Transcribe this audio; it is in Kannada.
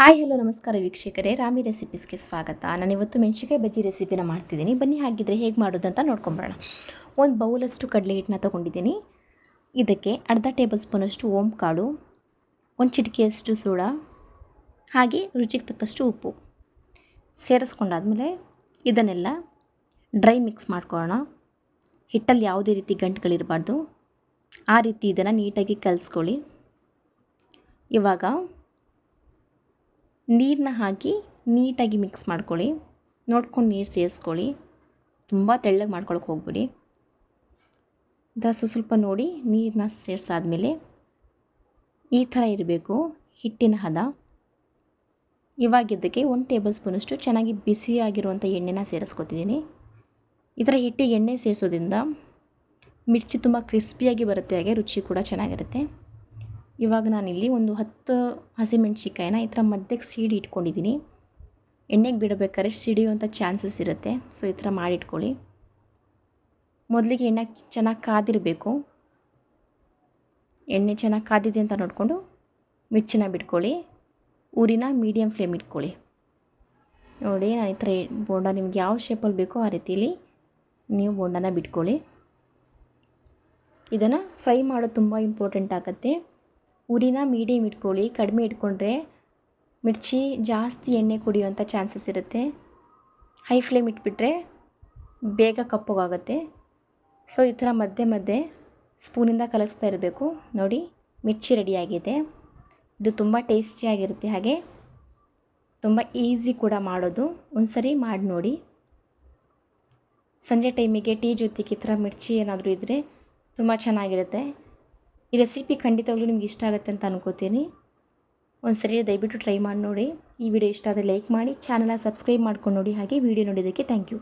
ಹಾಯ್, ಹಲೋ, ನಮಸ್ಕಾರ ವೀಕ್ಷಕರೇ. ರಾಮಿ ರೆಸಿಪೀಸ್ಗೆ ಸ್ವಾಗತ. ನಾನು ಇವತ್ತು ಮೆಣಸಿನ್ಕಾಯಿ ಬಜ್ಜಿ ರೆಸಿಪಿನ ಮಾಡ್ತಿದ್ದೀನಿ. ಬನ್ನಿ, ಹಾಗಿದ್ರೆ ಹೇಗೆ ಮಾಡೋದು ಅಂತ ನೋಡ್ಕೊಂಬರೋಣ. ಒಂದು ಬೌಲಷ್ಟು ಕಡಲೆ ಹಿಟ್ಟನ್ನ ತೊಗೊಂಡಿದ್ದೀನಿ. ಇದಕ್ಕೆ ಅರ್ಧ ಟೇಬಲ್ ಸ್ಪೂನಷ್ಟು ಓಂ ಕಾಳು ಒಂದು ಚಿಟಿಕೆಯಷ್ಟು ಸೋಡಾ, ಹಾಗೆ ರುಚಿಗೆ ತಕ್ಕಷ್ಟು ಉಪ್ಪು. ಸೇರಿಸ್ಕೊಂಡಾದ್ಮೇಲೆ ಇದನ್ನೆಲ್ಲ ಡ್ರೈ ಮಿಕ್ಸ್ ಮಾಡ್ಕೊಳ್ಳೋಣ. ಹಿಟ್ಟಲ್ಲಿ ಯಾವುದೇ ರೀತಿ ಗಂಟುಗಳಿರಬಾರ್ದು. ಆ ರೀತಿ ಇದನ್ನು ನೀಟಾಗಿ ಕಲಿಸ್ಕೊಳ್ಳಿ. ಇವಾಗ ನೀರನ್ನ ಹಾಕಿ ನೀಟಾಗಿ ಮಿಕ್ಸ್ ಮಾಡ್ಕೊಳ್ಳಿ. ನೋಡ್ಕೊಂಡು ನೀರು ಸೇರಿಸ್ಕೊಳ್ಳಿ. ತುಂಬ ತೆಳ್ಳಗೆ ಮಾಡ್ಕೊಳಕ್ಕೆ ಹೋಗ್ಬಿಡಿ. ದಸು ಸ್ವಲ್ಪ ನೋಡಿ ನೀರನ್ನ ಸೇರಿಸಾದ್ಮೇಲೆ ಈ ಥರ ಇರಬೇಕು ಹಿಟ್ಟಿನ ಹದ. ಇವಾಗಿದ್ದಕ್ಕೆ ಒಂದು ಟೇಬಲ್ ಸ್ಪೂನಷ್ಟು ಚೆನ್ನಾಗಿ ಬಿಸಿಯಾಗಿರುವಂಥ ಎಣ್ಣೆನ ಸೇರಿಸ್ಕೊತಿದ್ದೀನಿ. ಈ ಥರ ಹಿಟ್ಟಿಗೆ ಎಣ್ಣೆ ಸೇರಿಸೋದ್ರಿಂದ ಮಿರ್ಚಿ ತುಂಬ ಕ್ರಿಸ್ಪಿಯಾಗಿ ಬರುತ್ತೆ, ಹಾಗೆ ರುಚಿ ಕೂಡ ಚೆನ್ನಾಗಿರುತ್ತೆ. ಇವಾಗ ನಾನಿಲ್ಲಿ ಒಂದು ಹತ್ತು ಹಸಿಮೆಣ್ಸಿಕಾಯಿನ ಈ ಥರ ಮಧ್ಯಕ್ಕೆ ಸೀಡಿ ಇಟ್ಕೊಂಡಿದ್ದೀನಿ. ಎಣ್ಣೆಗೆ ಬಿಡಬೇಕಾದ್ರೆ ಸಿಡಿಯುವಂಥ ಚಾನ್ಸಸ್ ಇರುತ್ತೆ. ಸೊ, ಈ ಥರ ಮಾಡಿಟ್ಕೊಳ್ಳಿ. ಮೊದಲಿಗೆ ಎಣ್ಣೆ ಚೆನ್ನಾಗಿ ಕಾದಿರಬೇಕು. ಎಣ್ಣೆ ಚೆನ್ನಾಗಿ ಕಾದಿದೆ ಅಂತ ನೋಡಿಕೊಂಡು ಮಿರ್ಚಿನ ಬಿಟ್ಕೊಳ್ಳಿ. ಊರಿನ ಮೀಡಿಯಮ್ ಫ್ಲೇಮ್ ಇಟ್ಕೊಳ್ಳಿ. ನೋಡಿ, ನಾನು ಈ ಥರ ಬೋಂಡ ನಿಮ್ಗೆ ಯಾವ ಶೇಪಲ್ಲಿ ಬೇಕೋ ಆ ರೀತಿಯಲ್ಲಿ ನೀವು ಬೋಂಡನ ಬಿಟ್ಕೊಳ್ಳಿ. ಇದನ್ನು ಫ್ರೈ ಮಾಡೋದು ತುಂಬ ಇಂಪಾರ್ಟೆಂಟ್ ಆಗುತ್ತೆ. ಉರಿನ ಮೀಡಿಯಮ್ ಇಟ್ಕೊಳ್ಳಿ ಕಡಿಮೆ ಇಟ್ಕೊಂಡ್ರೆ ಮಿರ್ಚಿ ಜಾಸ್ತಿ ಎಣ್ಣೆ ಕುಡಿಯುವಂಥ ಚಾನ್ಸಸ್ ಇರುತ್ತೆ. ಹೈ ಫ್ಲೇಮ್ ಇಟ್ಬಿಟ್ರೆ ಬೇಗ ಕಪ್ಪಗಾಗುತ್ತೆ. ಸೊ, ಈ ಥರ ಮಧ್ಯೆ ಮಧ್ಯೆ ಸ್ಪೂನಿಂದ ಕಲಿಸ್ತಾ ಇರಬೇಕು. ನೋಡಿ, ಮಿರ್ಚಿ ರೆಡಿಯಾಗಿದೆ ಇದು ತುಂಬ ಟೇಸ್ಟಿಯಾಗಿರುತ್ತೆ ಹಾಗೆ ತುಂಬ ಈಸಿ ಕೂಡ ಮಾಡೋದು. ಒಂದು ಸರಿ ಮಾಡಿ ನೋಡಿ. ಸಂಜೆ ಟೈಮಿಗೆ ಟೀ ಜೊತೆಗೆ ಈ ಥರ ಮಿರ್ಚಿ ಏನಾದರೂ ಇದ್ದರೆ ತುಂಬ ಚೆನ್ನಾಗಿರುತ್ತೆ. ಈ ರೆಸಿಪಿ ಖಂಡಿತವಾಗ್ಲೂ ನಿಮ್ಗೆ ಇಷ್ಟ ಆಗುತ್ತೆ ಅಂತ ಅನ್ಕೋತೀನಿ. ಒಂದು ಸರಿ ದಯವಿಟ್ಟು ಟ್ರೈ ಮಾಡಿ ನೋಡಿ. ಈ ವಿಡಿಯೋ ಇಷ್ಟ ಆದರೆ ಲೈಕ್ ಮಾಡಿ ಚಾನಲ್ನ ಸಬ್ಸ್ಕ್ರೈಬ್ ಮಾಡ್ಕೊಂಡು ನೋಡಿ. ಹಾಗೆ ವಿಡಿಯೋ ನೋಡಿದ್ದಕ್ಕೆ ಥ್ಯಾಂಕ್ ಯು